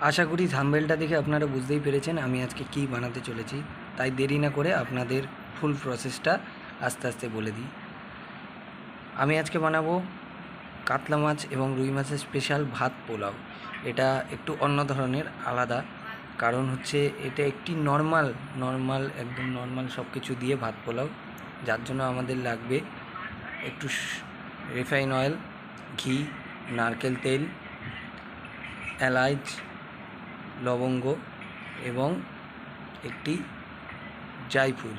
আশা করি থাম্বেলটা দেখে আপনারা বুঝতেই পেরেছেন আমি আজকে কী বানাতে চলেছি। তাই দেরি না করে আপনাদের ফুল প্রসেসটা আস্তে আস্তে বলে দিই। আমি আজকে বানাবো কাতলা মাছ এবং রুই মাছের স্পেশাল ভাত পোলাও। এটা একটু অন্য ধরনের, আলাদা। কারণ হচ্ছে এটা একটি নর্মাল নর্মাল একদম নর্মাল সব কিছু দিয়ে ভাত পোলাও। যার জন্য আমাদের লাগবে একটু রিফাইন অয়েল ঘি, নারকেল তেল এলাচ লবঙ্গ এবং একটি জায়ফুল।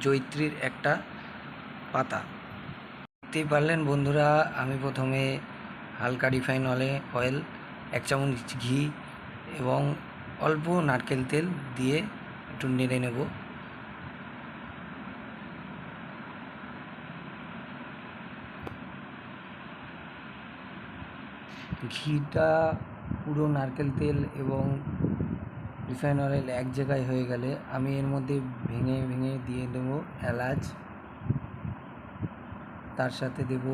জৈত্রীর একটা পাতা। দেখতেই পারলেন বন্ধুরা, আমি প্রথমে হালকা রিফাইন অয়েলে অয়েল, এক চামচ ঘি এবং অল্প নারকেল তেল দিয়ে একটু নেড়ে নেব। ঘিটা, পুরো নারকেল তেল এবং রিফাইন অয়েল এক জায়গায় হয়ে গেলে আমি এর মধ্যে ভেঙে ভেঙে দিয়ে দেবো এলাচ। তার সাথে দেব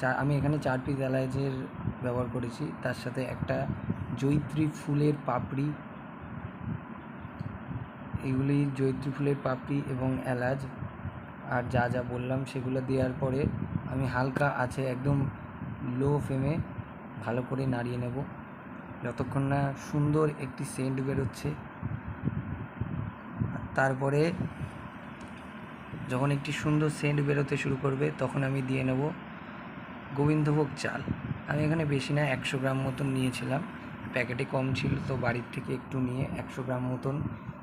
চা, আমি এখানে চার পিস এলাচের ব্যবহার করেছি। তার সাথে একটা জৈত্রী ফুলের পাপড়ি। এগুলি জৈত্রী ফুলের পাপড়ি এবং এলাচ। আর যা যা বললাম সেগুলো দেওয়ার পরে আমি হালকা আছে, একদম লো ফ্লেমে ভালো করে নাড়িয়ে নেব। যতক্ষণ না সুন্দর একটি সেন্ট বেরোচ্ছে। তারপরে যখন একটি সুন্দর সেন্ট বেরোতে শুরু করবে, তখন আমি দিয়ে নেব গোবিন্দভোগ চাল। আমি এখানে বেশি না, একশো গ্রাম মতন নিয়েছিলাম। প্যাকেটে কম ছিল, তো বাড়ির থেকে একটু নিয়ে একশো গ্রাম মতন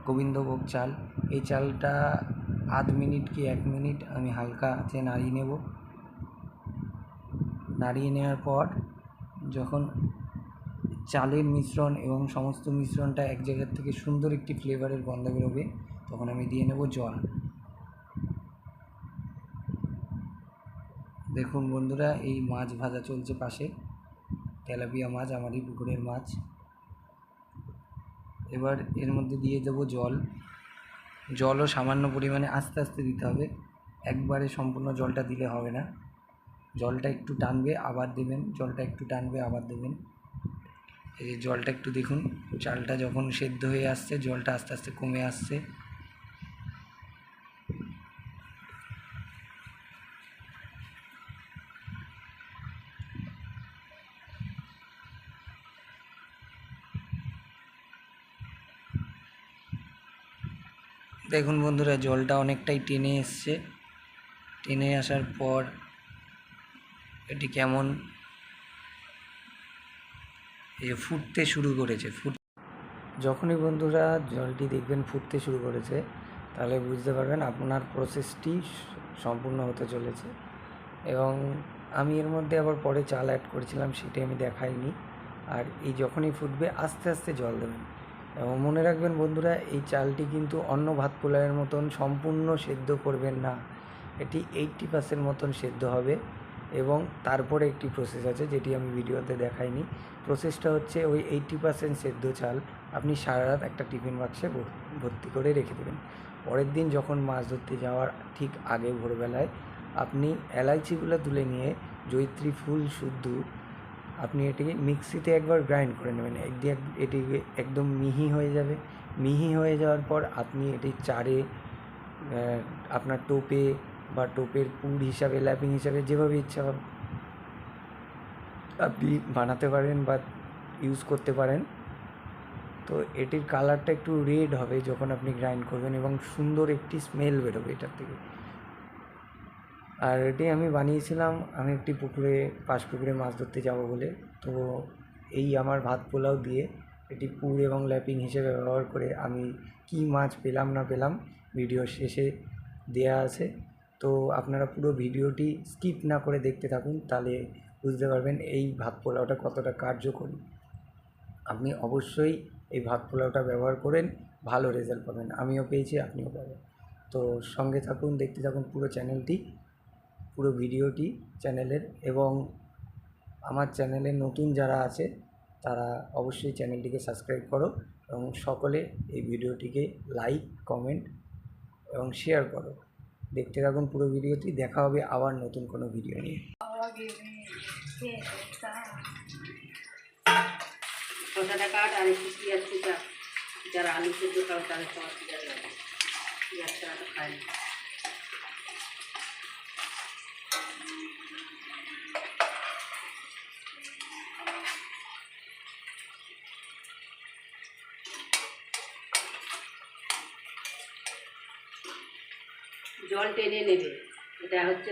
গোবিন্দভোগ চাল। এই চালটা আধ মিনিট কি এক মিনিট আমি হালকা আছে নাড়িয়ে নেব। নাড়িয়ে নেওয়ার পর যখন চালের মিশ্রণ এবং সমস্ত মিশ্রণটা এক জায়গার থেকে সুন্দর একটি ফ্লেভারের গন্ধ বেরোবে, তখন আমি দিয়ে নেব জল। দেখুন বন্ধুরা, এই মাছ ভাজা চলছে পাশে। তেলাপিয়া মাছ, আমারই পুকুরের মাছ। এবার এর মধ্যে দিয়ে দেবো জল। জলও সামান্য পরিমাণে আস্তে আস্তে দিতে হবে। একবারে সম্পূর্ণ জলটা দিলে হবে না। জলটা একটু টানবে, আবার দেবেন। জলটা একটু টানবে, আবার দেবেন। এই যে জলটা একটু দেখুন, চালটা যখন সেদ্ধ হয়ে আসছে, জলটা আস্তে আস্তে কমে আসছে। দেখুন বন্ধুরা, জলটা অনেকটাই টেনে এসছে। টেনে আসার পর এটি কেমন? এই যে ফুটতে শুরু করেছে, ফুট যখনই বন্ধুরা জলটি দেখবেন ফুটতে শুরু করেছে, তাহলে বুঝতে পারবেন আপনার প্রসেসটি সম্পূর্ণ হতে চলেছে। এবং আমি এর মধ্যে আবার পরে চাল অ্যাড করেছিলাম, সেটি আমি দেখাইনি। আর এই যখনই ফুটবে, আস্তে আস্তে জল দেবেন। এবং মনে রাখবেন বন্ধুরা, এই চালটি কিন্তু অন্য ভাত পোলাওয়ের মতন সম্পূর্ণ সেদ্ধ করবেন না। এটি এইটটি পার্সেন্ট মতন সেদ্ধ হবে। এবং তারপরে একটি প্রসেস আছে, যেটি আমি ভিডিওতে দেখাইনি। প্রসেসটা হচ্ছে ওই এইটটি পার্সেন্ট সেদ্ধ চাল আপনি সারা রাত একটা টিফিন বাক্সে ভর্তি করে রেখে দেবেন। পরের দিন যখন মাছ ধরতে যাওয়ার ঠিক আগে ভোরবেলায় আপনি এলাইচিগুলো তুলে নিয়ে জৈত্রী ফুল শুদ্ধ আপনি এটিকে মিক্সিতে একবার গ্রাইন্ড করে নেবেন। এটি একদম মিহি হয়ে যাবে। মিহি হয়ে যাওয়ার পর আপনি এটি চারে আপনার টোপে বা টোপের পুর হিসাবে, ল্যাপিং হিসাবে, যেভাবে ইচ্ছা আপনি বানাতে পারেন বা ইউজ করতে পারেন। তো এটির কালারটা একটু রেড হবে যখন আপনি গ্রাইন্ড করবেন এবং সুন্দর একটি স্মেল বেরোবে এটার থেকে। আর এটি আমি বানিয়েছিলাম, আমি একটি পুকুরে, পাশ পুকুরে মাছ ধরতে যাব বলে। তো এই আমার ভাত পোলাও দিয়ে এটি পুর এবং ল্যাপিং হিসেবে ব্যবহার করে আমি কি মাছ পেলাম না পেলাম ভিডিও শেষে দেয়া আছে। তো আপনারা পুরো ভিডিওটি স্কিপ না করে দেখতে থাকুন, তাহলে বুঝতে পারবেন এই ভাত পোলাওটা কতটা কার্যকরী। আপনি অবশ্যই এই ভাত পোলাওটা ব্যবহার করেন, ভালো রেজাল্ট পাবেন। আমিও পেয়েছি, আপনিও পাবেন। তো সঙ্গে থাকুন, দেখতে থাকুন পুরো চ্যানেলটি, পুরো ভিডিওটি, চ্যানেলের এবং আমার চ্যানেলে নতুন যারা আছে, তারা অবশ্যই চ্যানেলটিকে সাবস্ক্রাইব করো এবং সকলে এই ভিডিওটিকে লাইক, কমেন্ট এবং শেয়ার করো। দেখতে থাকুন পুরো ভিডিওটি, দেখা হবে আবার নতুন কোনো ভিডিও নিয়ে। যারা আলু সেদ্ধ তাদের খায় জল টেনে নেবে। এটা হচ্ছে